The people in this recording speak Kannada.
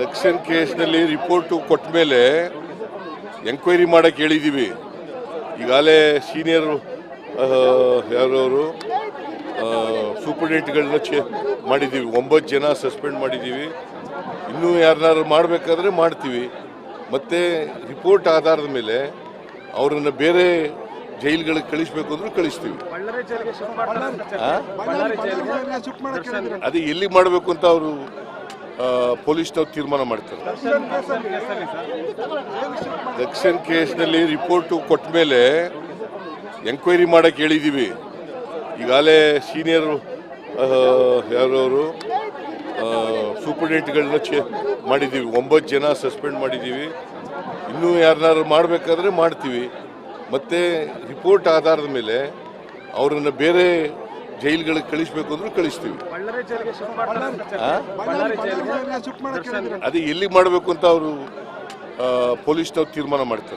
ದಕ್ಷಿಣ ಕೇಸ್ನಲ್ಲಿ ರಿಪೋರ್ಟು ಕೊಟ್ಟ ಮೇಲೆ ಎಂಕ್ವೈರಿ ಮಾಡಕ್ಕೆ ಹೇಳಿದ್ದೀವಿ. ಈಗಾಗಲೇ ಸೀನಿಯರ್ ಯಾರವರು ಸೂಪರ್ಡೆಂಟ್ಗಳನ್ನ ಚೇ, ಮಾಡಿದ್ದೀವಿ. ಒಂಬತ್ತು ಜನ ಸಸ್ಪೆಂಡ್ ಮಾಡಿದ್ದೀವಿ. ಇನ್ನೂ ಯಾರನ್ನಾರು ಮಾಡಬೇಕಾದ್ರೆ ಮಾಡ್ತೀವಿ. ಮತ್ತು ರಿಪೋರ್ಟ್ ಆಧಾರದ ಮೇಲೆ ಅವರನ್ನು ಬೇರೆ ಜೈಲ್ಗಳಿಗೆ ಕಳಿಸ್ಬೇಕು ಅಂದ್ರೂ ಕಳಿಸ್ತೀವಿ. ಅದೇ ಎಲ್ಲಿ ಮಾಡಬೇಕು ಅಂತ ಅವರು ಪೊಲೀಸ್ನವ್ರು ತೀರ್ಮಾನ ಮಾಡ್ತಾರೆ. ದಕ್ಷಿಣ ಕೇಸ್ನಲ್ಲಿ ರಿಪೋರ್ಟು ಕೊಟ್ಟ ಮೇಲೆ ಎಂಕ್ವೈರಿ ಮಾಡಕ್ಕೆ ಹೇಳಿದ್ದೀವಿ. ಈಗಾಗಲೇ ಸೀನಿಯರ್ ಯಾರವರು ಸೂಪರ್ಡೆಂಟ್ಗಳನ್ನ ಚೇ ಮಾಡಿದ್ದೀವಿ. ಒಂಬತ್ತು ಜನ ಸಸ್ಪೆಂಡ್ ಮಾಡಿದ್ದೀವಿ. ಇನ್ನೂ ಯಾರನ್ನಾರು ಮಾಡಬೇಕಾದ್ರೆ ಮಾಡ್ತೀವಿ. ಮತ್ತು ರಿಪೋರ್ಟ್ ಆಧಾರದ ಮೇಲೆ ಅವರನ್ನು ಬೇರೆ ಜೈಲ್ಗಳಿಗೆ ಕಳಿಸ್ಬೇಕು ಅಂದ್ರೂ ಕಳಿಸ್ತೀವಿ. ಅದೇ ಎಲ್ಲಿ ಮಾಡಬೇಕು ಅಂತ ಅವರು ಪೊಲೀಸ್ನವ್ರು ತೀರ್ಮಾನ ಮಾಡ್ತಾರೆ.